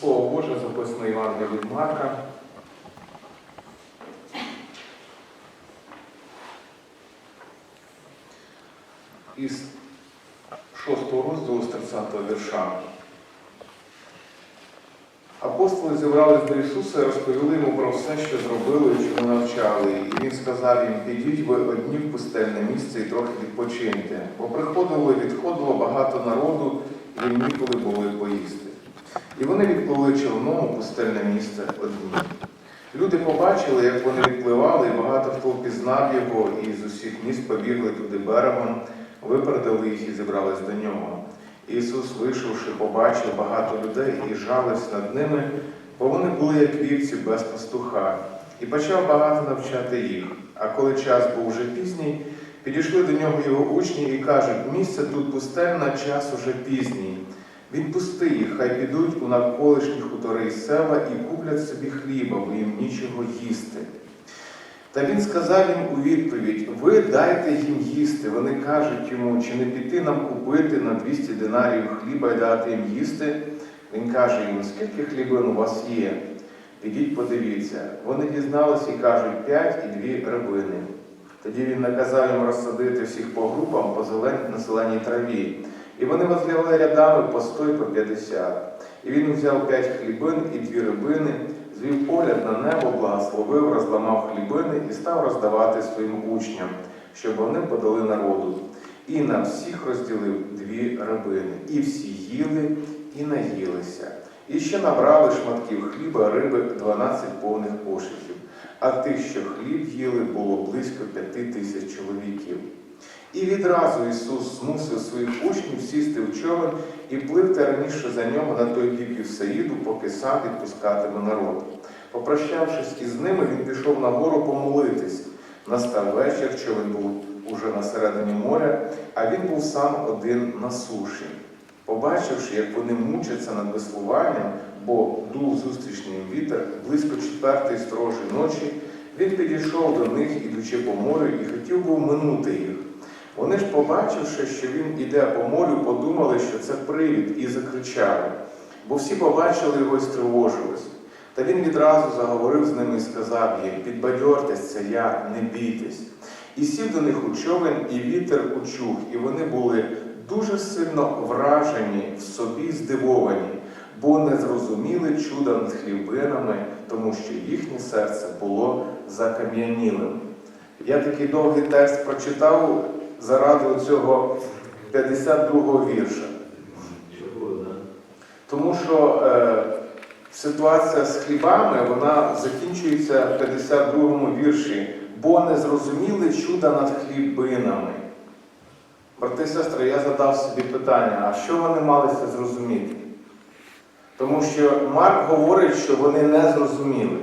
Слово Боже записано Євангелія від Марка. Із 6 розділу з 30 вірша. Апостоли зібрались до Ісуса і розповіли йому про все, що зробили і чому навчали. І він сказав їм, підіть ви одні в пустельне місце і трохи відпочиньте. Бо приходило і відходило багато народу, і їм ніколи були поїсти. І вони відпливли човном у пустельне місце одні. Люди побачили, як вони відпливали, і багато хто впізнав його, і з усіх міст побігли туди берегом, випередили їх і зібрались до нього. Ісус, вийшовши, побачив багато людей і жалився над ними, бо вони були як вівці без пастуха, і почав багато навчати їх. А коли час був уже пізній, підійшли до нього його учні і кажуть, місце тут пустельне, час уже пізній. Відпусти їх, хай підуть у навколишні хутори і села і куплять собі хліба, бо їм нічого їсти. Та він сказав їм у відповідь: Ви дайте їм їсти. Вони кажуть йому, чи не піти нам купити на 200 динарів хліба і дати їм їсти. Він каже їм, скільки хлібин у вас є? Підіть, подивіться. Вони дізналися і кажуть, п'ять і дві рибини. Тоді він наказав їм розсадити всіх по групам по зелен- зеленій траві. І вони возлягли рядами по сто й по п'ятдесят. І він взяв п'ять хлібин і дві рибини, звів погляд на небо, благословив, розламав хлібини і став роздавати своїм учням, щоб вони подали народу. І на всіх розділив дві рибини. І всі їли і наїлися. І ще набрали шматків хліба, риби 12 повних кошиків. А тих, що хліб їли, було близько п'яти тисяч чоловіків. І відразу Ісус змусив своїх учнів сісти в човен і пливти раніше за нього на той бік Євсаїду, поки сам відпускатиме народ. Попрощавшись із ними, він пішов на гору помолитись. Настав вечір, човен був уже на середині моря, а він був сам один на суші. Побачивши, як вони мучаться над веслуванням, бо дув зустрічний вітер, близько четвертої сторожої ночі, він підійшов до них, ідучи по морю, і хотів був минути їх. Вони ж, побачивши, що він іде по морю, подумали, що це привід, і закричали, бо всі побачили його і стривожились. Та він відразу заговорив з ними і сказав їм: Підбадьортесь, це я, не бійтесь. І сів до них у човен, і вітер учух, і вони були дуже сильно вражені в собі, здивовані, бо не зрозуміли чуда над хлібинами, тому що їхнє серце було закам'янілим. Я такий довгий текст прочитав заради цього 52-го вірша. Тому що е, ситуація з хлібами вона закінчується в 52-му вірші, бо не зрозуміли чуда над хлібинами. Брати і сестри, я задав собі питання, а що вони малися зрозуміти? Тому що Марк говорить, що вони не зрозуміли.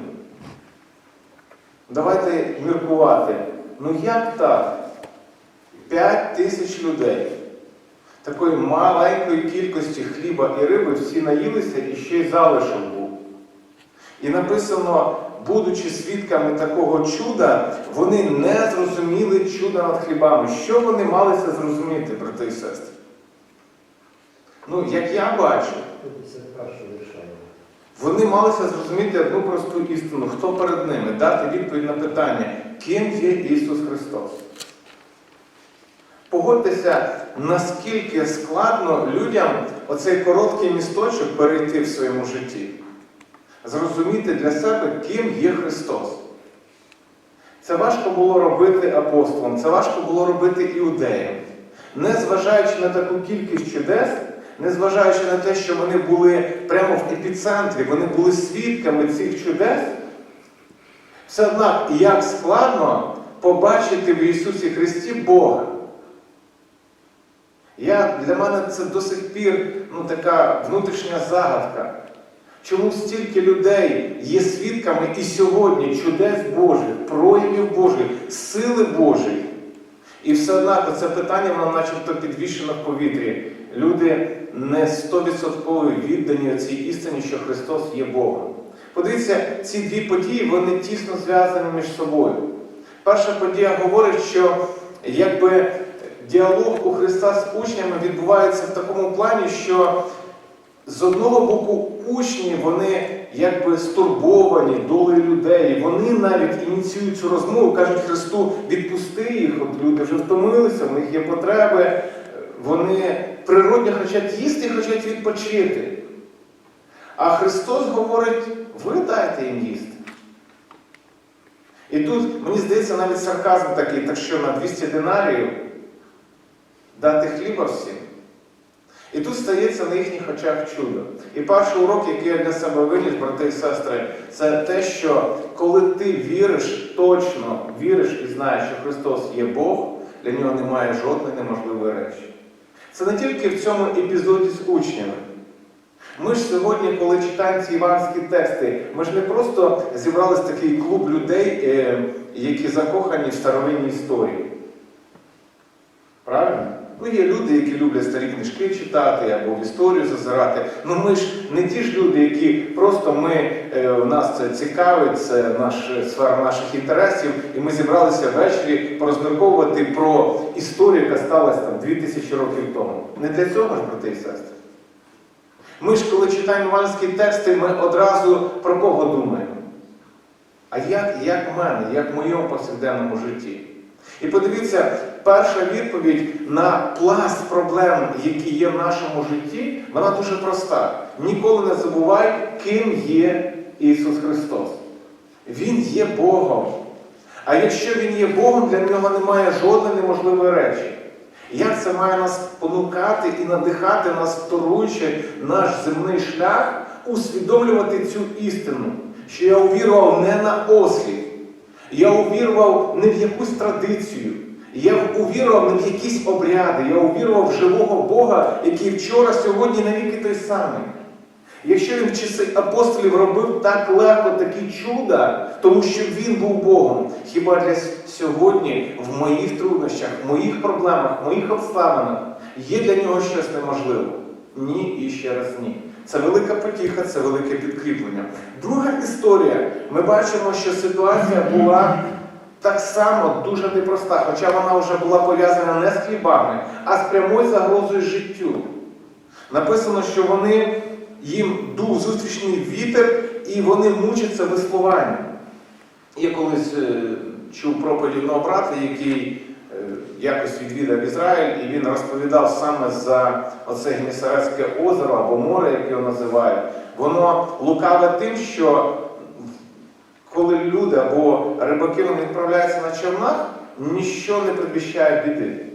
Давайте міркувати. Ну як так? П'ять тисяч людей. Такої маленької кількості хліба і риби всі наїлися і ще й залишок був. І написано, будучи свідками такого чуда, вони не зрозуміли чуда над хлібами. Що вони малися зрозуміти, брати і сестри? Ну, як я бачу, вони малися зрозуміти одну просту істину, хто перед ними, дати відповідь на питання, ким є Ісус Христос. Погодьтеся, наскільки складно людям оцей короткий місточок перейти в своєму житті, зрозуміти для себе, ким є Христос. Це важко було робити апостолам, це важко було робити іудеям. Незважаючи на таку кількість чудес, незважаючи на те, що вони були прямо в епіцентрі, вони були свідками цих чудес, все однак, як складно побачити в Ісусі Христі Бога. Я, Для мене це до сих пір ну, така внутрішня загадка. Чому стільки людей є свідками і сьогодні чудес Божих, проявів Божих, сили Божої. І все однак це питання, воно начебто підвішено в повітрі. Люди не 100% віддані цій істині, що Христос є Богом. Подивіться, ці дві події вони тісно зв'язані між собою. Перша подія говорить, що якби діалог у Христа з учнями відбувається в такому плані, що з одного боку учні, вони якби стурбовані долею людей. Вони навіть ініціюють цю розмову, кажуть Христу, відпусти їх, от люди вже втомилися, в них є потреби. Вони природньо хочуть їсти і хочуть відпочити. А Христос говорить, ви дайте їм їсти. І тут, мені здається, навіть сарказм такий, так що на 200 динарів дати хліба всім. І тут стається на їхніх очах чудо. І перший урок, який я для себе виніс, брати і сестри, це те, що коли ти віриш, точно віриш і знаєш, що Христос є Бог, для нього немає жодної неможливої речі. Це не тільки в цьому епізоді з учнями. Ми ж сьогодні, коли читаємо ці іванські тексти, ми ж не просто зібрались такий клуб людей, е, які закохані в старовинні історії. Правильно? Ну, є люди, які люблять старі книжки читати або в історію зазирати. Ну ми ж не ті ж люди, які просто ми, е, нас це цікавить, це наш, сфера наших інтересів, і ми зібралися ввечері порозмірковувати про історію, яка сталася там 2000 років тому. Не для цього ж, брати і сестри. Ми ж, коли читаємо іванські тексти, ми одразу про кого думаємо? А як, як в мене, як в моєму повсякденному житті? І подивіться, перша відповідь на пласт проблем, які є в нашому житті, вона дуже проста. Ніколи не забувай, ким є Ісус Христос. Він є Богом. А якщо Він є Богом, для нього немає жодної неможливої речі. Як це має нас понукати і надихати нас, торуючи наш земний шлях, усвідомлювати цю істину, що я увірував не на ослід, я увірував не в якусь традицію, я увірував не в якісь обряди, я увірував в живого Бога, який вчора, сьогодні навіки той самий. Якщо він в часи апостолів робив так легко такі чуда, тому що він був Богом, хіба для сьогодні в моїх труднощах, в моїх проблемах, в моїх обставинах є для нього щось неможливе? Ні і ще раз ні. Це велика потіха, це велике підкріплення. Друга історія. Ми бачимо, що ситуація була так само дуже непроста, хоча вона вже була пов'язана не з хлібами, а з прямою загрозою життю. Написано, що вони їм дув зустрічний вітер, і вони мучаться веслуванням. Я колись е, чув проповідь одного брата, який якось відвідав Ізраїль, і він розповідав саме за оце Генісарецьке озеро або море, як його називають. Воно лукаве тим, що коли люди або рибаки вони відправляються на човнах, ніщо не предвіщає біди.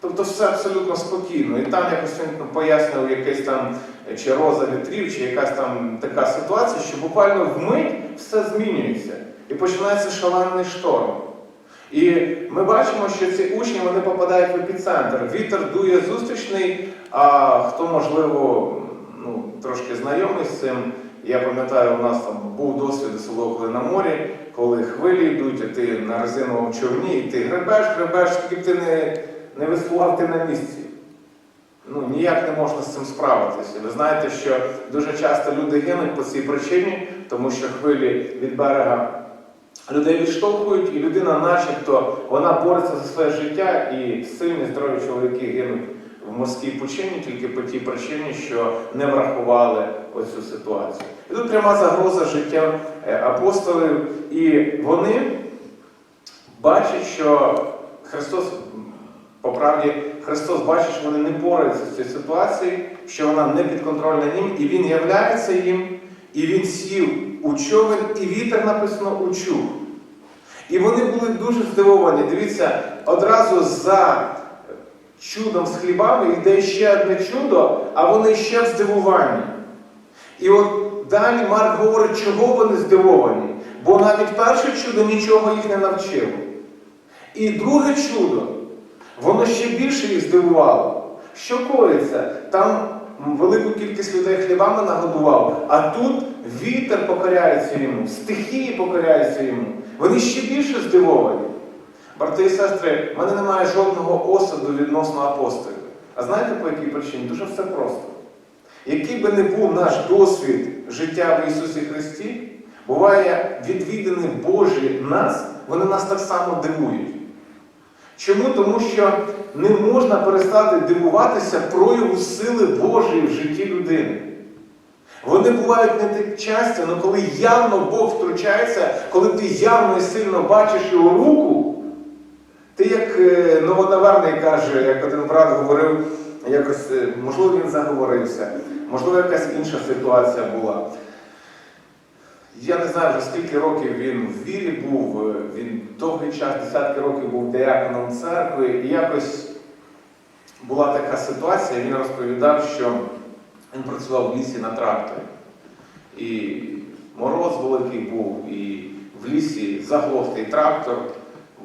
Тобто все абсолютно спокійно. І там якось він пояснював якийсь там чи роза вітрів, чи якась там така ситуація, що буквально вмить все змінюється. І починається шалений шторм. І ми бачимо, що ці учні вони попадають в епіцентр. Вітер дує зустрічний, а хто, можливо, ну, трошки знайомий з цим. Я пам'ятаю, у нас там був досвід у село, на морі, коли хвилі йдуть, а ти на резиновому човні, і ти гребеш, гребеш, тільки ти не, не веслував ти на місці. Ну, ніяк не можна з цим справитися. Ви знаєте, що дуже часто люди гинуть по цій причині, тому що хвилі від берега людей відштовхують, і людина, начебто, вона бореться за своє життя, і сильні, здорові чоловіки гинуть в морській пучині тільки по тій причині, що не врахували оцю ситуацію. І тут пряма загроза життя е, апостолів, і вони бачать, що Христос, по правді, Христос бачить, що вони не пораються з цією ситуацією, що вона не підконтрольна їм, і Він являється їм, і він сів у човен, і вітер написано учув. І вони були дуже здивовані. Дивіться, одразу за чудом з хлібами йде ще одне чудо, а вони ще в здивуванні. І от далі Марк говорить, чого вони здивовані. Бо навіть перше чудо нічого їх не навчило. І друге чудо, воно ще більше їх здивувало. Що коїться? Там велику кількість людей хлібами нагодував, а тут вітер покоряється йому, стихії покоряються йому. Вони ще більше здивовані. Брати і сестри, в мене немає жодного осуду відносно апостолів. А знаєте по якій причині? Дуже все просто. Який би не був наш досвід життя в Ісусі Христі, буває відвідини Божі нас, вони нас так само дивують. Чому? Тому що не можна перестати дивуватися прояву сили Божої в житті людини. Вони бувають не так часто, але коли явно Бог втручається, коли ти явно і сильно бачиш його руку, ти як е, новонаверний каже, як один брат говорив, якось, е, можливо, він заговорився, можливо, якась інша ситуація була. Я не знаю вже скільки років він в вірі був, е, він довгий час, десятки років був диаконом церкви, і якось була така ситуація, він розповідав, що він працював в лісі на тракторі. І мороз великий був, і в лісі заглохтий трактор.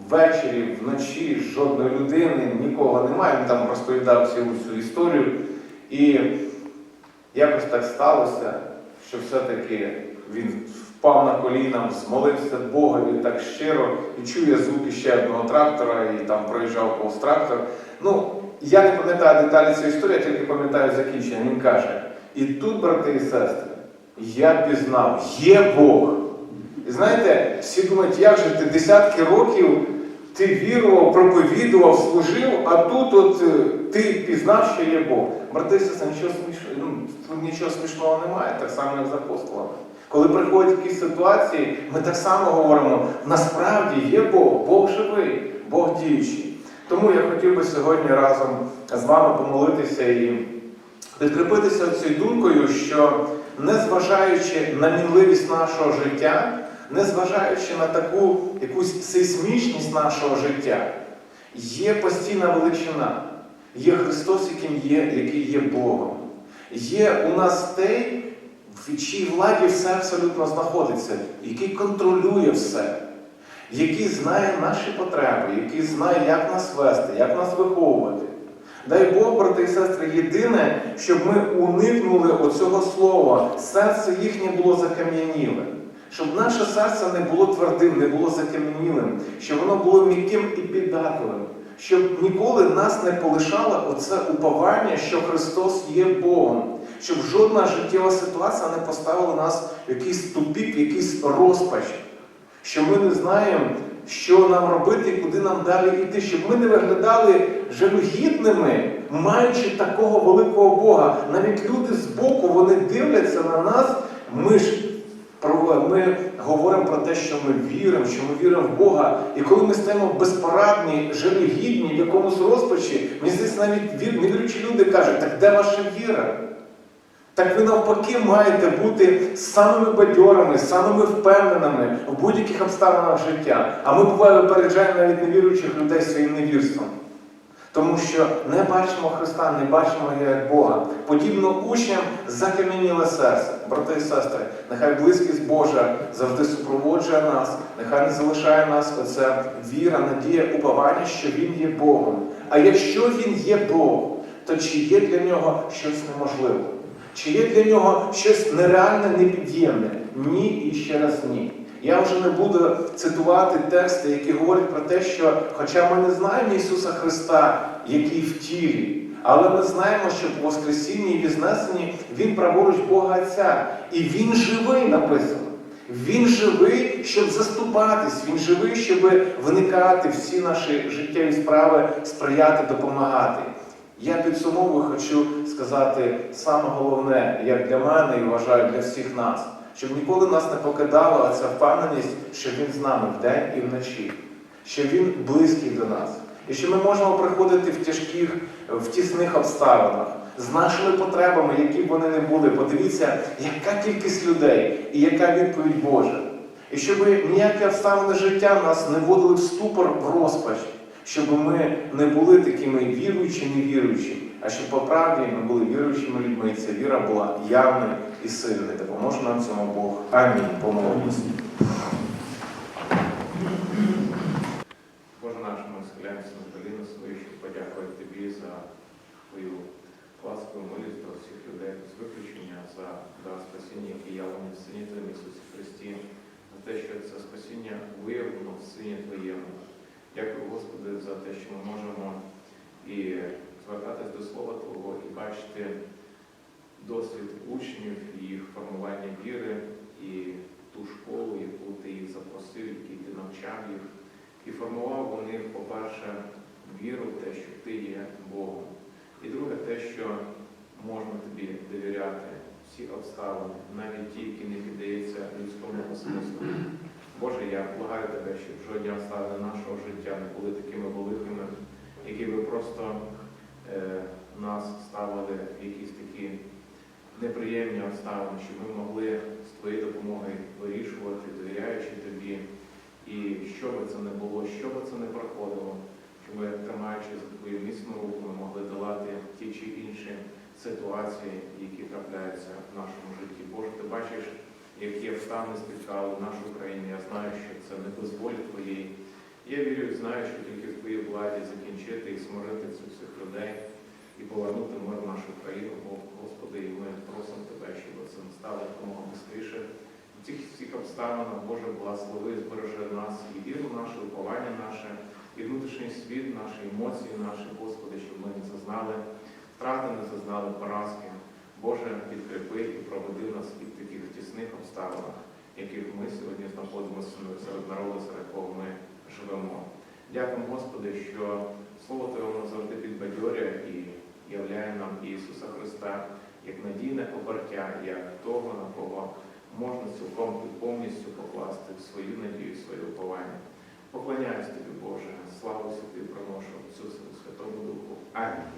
Ввечері, вночі жодної людини, нікого немає. Він там розповідав цілу цю історію. І якось так сталося, що все-таки він впав на коліна, змолився Богові так щиро і чує звуки ще одного трактора, і там проїжджав повз трактор. Ну, я не пам'ятаю деталі цієї історії, я тільки пам'ятаю закінчення. Він каже: і тут, брати і сестри, я пізнав, є Бог. І знаєте, всі думають, як же ти десятки років ти вірував, проповідував, служив, а тут от е, ти пізнав, що є Бог. Брати і сестри, нічого смішного, ну, нічого смішного немає, так само, як з апостолами. Коли приходять якісь ситуації, ми так само говоримо, насправді є Бог, Бог живий, Бог діючий. Тому я хотів би сьогодні разом з вами помолитися і підкріпитися цією думкою, що незважаючи на мінливість нашого життя, незважаючи на таку якусь сейсмічність нашого життя, є постійна величина, є Христос, яким є, який є Богом. Є у нас той, в чиїй владі все абсолютно знаходиться, який контролює все, який знає наші потреби, який знає, як нас вести, як нас виховувати. Дай Бог, брати і сестри, єдине, щоб ми уникнули оцього слова, серце їхнє було закам'яніле. Щоб наше серце не було твердим, не було закам'янілим, щоб воно було м'яким і піддатливим, щоб ніколи нас не полишало оце уповання, що Христос є Богом, щоб жодна життєва ситуація не поставила нас в якийсь тупік, в якийсь розпач, що ми не знаємо, що нам робити і куди нам далі йти, щоб ми не виглядали жалюгідними, маючи такого великого Бога. Навіть люди збоку вони дивляться на нас, ми ж ми говоримо про те, що ми віримо, що ми віримо в Бога. І коли ми стаємо безпорадні, жалюгідні в якомусь розпачі, мені здається, навіть вір- невіруючі люди кажуть, так де ваша віра? Так ви навпаки маєте бути самими бадьорими, самими впевненими в будь-яких обставинах життя. А ми буває випереджаємо навіть невіруючих людей своїм невірством. Тому що не бачимо Христа, не бачимо його як Бога. Подібно учням закам'яніле серце. Брати і сестри, нехай близькість Божа завжди супроводжує нас, нехай не залишає нас оця віра, надія, уповання, що Він є Богом. А якщо Він є Бог, то чи є для нього щось неможливе? Чи є для нього щось нереальне, непід'ємне? Ні і ще раз ні. Я вже не буду цитувати тексти, які говорять про те, що, хоча ми не знаємо Ісуса Христа, який в тілі, але ми знаємо, що по Воскресінні і Візнесенні Він праворуч Бога Отця. І Він живий написано. Він живий, щоб заступатись, він живий, щоб виникати всі наші життєві справи, сприяти, допомагати. Я підсумовую, хочу сказати саме головне, як для мене і вважаю для всіх нас, щоб ніколи нас не покидала ця впевненість, що він з нами вдень і вночі, що він близький до нас, і що ми можемо приходити в тяжких, в тісних обставинах з нашими потребами, які б вони не були. Подивіться, яка кількість людей і яка відповідь Божа. І щоб ніякі обставини життя нас не вводили в ступор в розпач, щоб ми не були такими віруючі, невіруючі, а щоб по правді ми були віруючими людьми, і ця віра була явною і сильною. Допоможе нам цьому Бог. Амінь. Помолимося. Боже наш, ми схиляємося на коліна свої, щоб подякувати Тобі за Твою ласку молитву про всіх людей без виключення, за дар спасіння, яке явлено в Сині Твоєму Ісусі Христі, за те, що це спасіння виявлено в Сині Твоєму. Дякую, Господи, за те, що ми можемо і звертатись до Слова Твого і бачити досвід учнів, їх формування віри і ту школу, яку ти їх запросив, який ти навчав їх. І формував вони, по-перше, віру в те, що ти є Богом. І друге, те, що можна тобі довіряти всі обставини, навіть ті, які не піддаються людському смислу. Боже, я благаю тебе, щоб жодні обставини нашого життя не були такими великими, які би просто е, нас ставили в якісь такі неприємні обставини, щоб ми могли з твоєю допомогою вирішувати, довіряючи тобі. І що би це не було, що би це не проходило, щоб ми, тримаючи за твою міцну руку, ми могли долати ті чи інші ситуації, які трапляються в нашому житті. Боже, ти бачиш, які обставини спіткали нашу країну. Я знаю, що це не без твоєї. Я вірю і знаю, що тільки в твоїй владі закінчити і смирити цих людей і повернути мир в нашу країну. Бо, Господи, і ми просимо тебе, щоб це не стало якомога швидше. В цих всіх обставинах, Боже, благослови, збережи нас і віру нашу, і уповання наше, і внутрішній світ, наші емоції, наші, Господи, щоб ми не зазнали втрати, не зазнали поразки. Боже, підкріпи і проведи нас і в таких тісних обставинах, в яких ми сьогодні знаходимося серед народу, серед кого ми живемо. Дякуємо, Господи, що Слово Твоє воно завжди підбадьорює і являє нам Ісуса Христа як надійне обертя, як того, на кого можна цілком і повністю покласти свою надію, своє уповання. Поклоняюсь тобі, Боже, славу тобі приношу, Ісусу Святому Духу. Амінь.